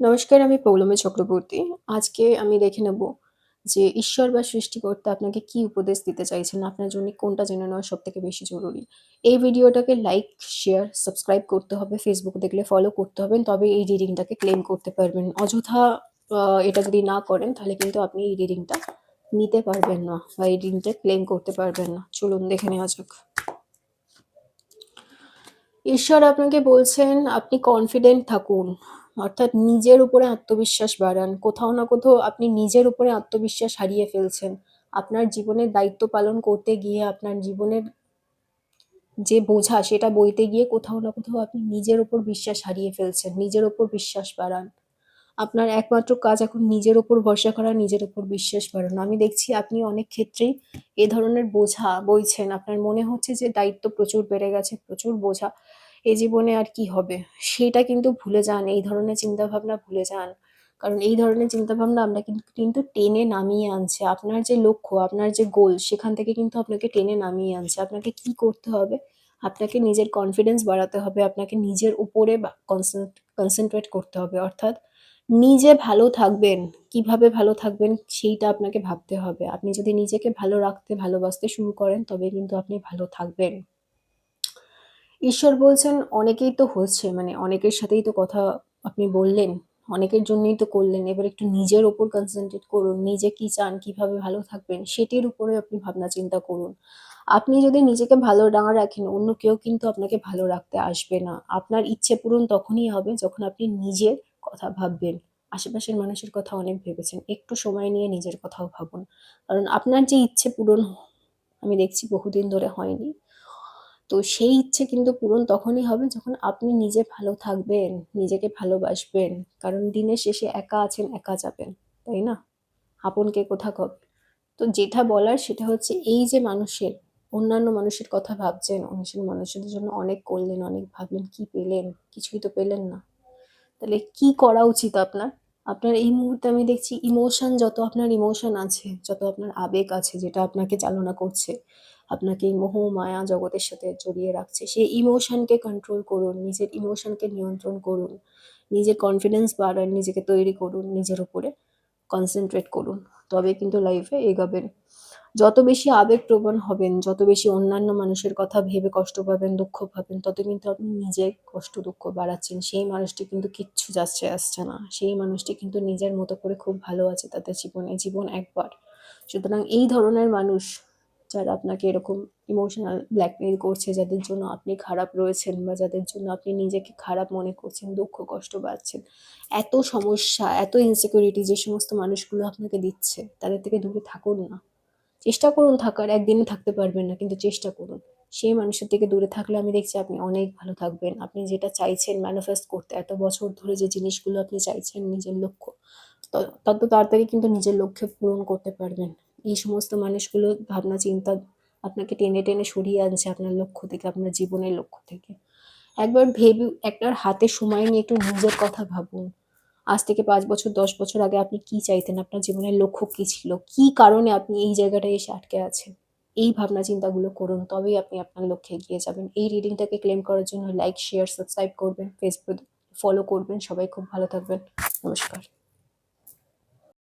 নমস্কার, আমি পৌলমী চক্রবর্তী। আজকে আমি দেখে নেব যে ঈশ্বর বা সৃষ্টিকর্তা আপনাকে কি উপদেশ দিতে চাইছেন? আপনার জন্য কোনটা জেনে নেওয়া সব থেকে বেশি জরুরি? এই ভিডিওটাকে লাইক, শেয়ার, সাবস্ক্রাইব করতে হবে। ফেসবুক দেখলে ফলো করতে হবে। তবে এই রিডিংটাকে ক্লেম করতে পারবেন। অযথা এটা যদি না করেন তাহলে কিন্তু আপনি এই রিডিংটা নিতে পারবেন না বা এই রিডিংটা ক্লেম করতে পারবেন না। চলুন দেখে নেওয়া যাক। ঈশ্বর আপনাকে বলছেন আপনি কনফিডেন্ট থাকুন। অর্থাৎ নিজের উপরে আত্মবিশ্বাস বাড়ান। কোথাও না কোথাও আপনি নিজের উপরে আত্মবিশ্বাস হারিয়ে ফেলছেন। আপনার জীবনের দায়িত্ব পালন করতে গিয়ে আপনার জীবনের যে বোঝা সেটা বইতে গিয়ে কোথাও না কোথাও আপনি নিজের উপর বিশ্বাস হারিয়ে ফেলছেন। নিজের উপর বিশ্বাস বাড়ান। আপনার একমাত্র কাজ এখন নিজের উপর ভরসা করা, নিজের উপর বিশ্বাস বাড়ানো। আমি দেখছি আপনি অনেক ক্ষেত্রেই এ ধরনের বোঝা বইছেন। আপনার মনে হচ্ছে যে দায়িত্ব প্রচুর বেড়ে গেছে, প্রচুর বোঝা। এ জীবনে আর কি হবে? সেটা কিন্তু ভুলে যান। এই ধরনের চিন্তাভাবনা ভুলে যান। কারণ এই ধরনের চিন্তাভাবনা আপনাকে কিন্তু টেনে নামিয়ে আনছে। আপনার যে লক্ষ্য, আপনার যে গোল সেখান থেকে কিন্তু আপনাকে টেনে নামিয়ে আনছে। আপনাকে কি করতে হবে? আপনাকে নিজের কনফিডেন্স বাড়াতে হবে। আপনাকে নিজের উপরে কনসেনট্রেট করতে হবে। অর্থাৎ নিজে ভালো থাকবেন, কীভাবে ভালো থাকবেন সেইটা আপনাকে ভাবতে হবে। আপনি যদি নিজেকে ভালো রাখতে, ভালোবাসতে শুরু করেন তবে কিন্তু আপনি ভালো থাকবেন। ঈশ্বর বলছেন অনেকেই তো হচ্ছে মানে অনেকের সাথেই তো কথা আপনি বললেন, অনেকের জন্যই তো করলেন। এবার একটু নিজের ওপর কনসেন্ট্রেট করুন। নিজে কি চান, কীভাবে ভালো থাকবেন সেটির উপরে আপনি ভাবনা চিন্তা করুন। আপনি যদি নিজেকে ভালো না রাখেন অন্য কেউ কিন্তু আপনাকে ভালো রাখতে আসবে না। আপনার ইচ্ছে পূরণ তখনই হবে যখন আপনি নিজের কথা ভাববেন। আশেপাশের মানুষের কথা অনেক ভেবেছেন। একটু সময় নিয়ে নিজের কথাও ভাবুন। কারণ আপনার যে ইচ্ছে পূরণ আমি দেখছি বহুদিন ধরে হয়নি। তো সেই ইচ্ছে কিন্তু পূরণ তখনই হবে যখন আপনি নিজে ভালো থাকবেন, নিজেকে ভালোবাসবেন। কারণ দিনের শেষে একা আছেন, একা যাবেন। তাই না? আপন কে কোথা কবে? তো যেটা বলার সেটা হচ্ছে এই যে মানুষের অন্যান্য মানুষের কথা ভাবছেন, অন্যান্য মানুষের জন্য অনেক করলেন, অনেক ভাবলেন, কি পেলেন? কিছুই তো পেলেন না। তাহলে কি করা উচিত আপনার? আপনার এই মুহূর্তে আমি দেখছি ইমোশন যত আপনার ইমোশন আছে, যত আপনার আবেগ আছে যেটা আপনাকে চালনা করছে, আপনাকে মোহ মায়া জগতের সাথে জড়িয়ে রাখছে, সেই ইমোশনকে কন্ট্রোল করুন, নিজের ইমোশনকে নিয়ন্ত্রণ করুন, নিজের কনফিডেন্স বাড়ান, নিজেকে তৈরি করুন, নিজের উপরে কনসেন্ট্রেট করুন। তবে কিন্তু লাইফে এগাবেন। যত বেশি আবেগপ্রবণ হবেন, যত বেশি অন্যান্য মানুষের কথা ভেবে কষ্ট পাবেন, দুঃখ পাবেন, তত কিন্তু আপনি নিজে কষ্ট দুঃখ বাড়াচ্ছেন। সেই মানুষটি কিন্তু কিচ্ছু যাচ্ছে আসছে না। সেই মানুষটি কিন্তু নিজের মতো করে খুব ভালো আছে তাদের জীবনে। জীবন একবার। সুতরাং এই ধরনের মানুষ যারা আপনাকে এরকম ইমোশনাল ব্ল্যাকমেইল করছে, যাদের জন্য আপনি খারাপ রয়েছেন বা যাদের জন্য আপনি নিজেকে খারাপ মনে করছেন, দুঃখ কষ্ট পাচ্ছেন, এত সমস্যা, এত ইনসিকিউরিটি যে সমস্ত মানুষগুলো আপনাকে দিচ্ছে, তাদের থেকে দূরে থাকুন না। চেষ্টা করুন থাকার। একদিনে থাকতে পারবেন না কিন্তু চেষ্টা করুন। সেই মানুষের থেকে দূরে থাকলে আমি দেখছি আপনি অনেক ভালো থাকবেন। আপনি যেটা চাইছেন ম্যানিফেস্ট করতে এত বছর ধরে যে জিনিসগুলো আপনি চাইছেন নিজের লক্ষ্য, তত তাড়াতাড়ি কিন্তু নিজের লক্ষ্যে পূরণ করতে পারবেন। এই সমস্ত মানুষগুলো ভাবনা চিন্তা আপনাকে টেনে, টেনে সরিয়ে আনছে আপনার লক্ষ্য থেকে, আপনার জীবনের লক্ষ্য থেকে। একবার ভেবে একবার হাতে সময় নিয়ে একটু নিজের কথা ভাবুন। আজ থেকে পাঁচ বছর ১০ বছর আগে আপনি কি চাইতেন? আপনার জীবনের লক্ষ্য কি ছিল? কি কারণে আপনি এই জায়গাটায় এসে আটকে আছেন? এই ভাবনা চিন্তাগুলো করুন। তবেই আপনি আপনার লক্ষ্যে এগিয়ে যাবেন। এই রিডিংটাকে ক্লেম করার জন্য লাইক, শেয়ার, সাবস্ক্রাইব করবেন। ফেসবুক ফলো করবেন। সবাই খুব ভালো থাকবেন। নমস্কার।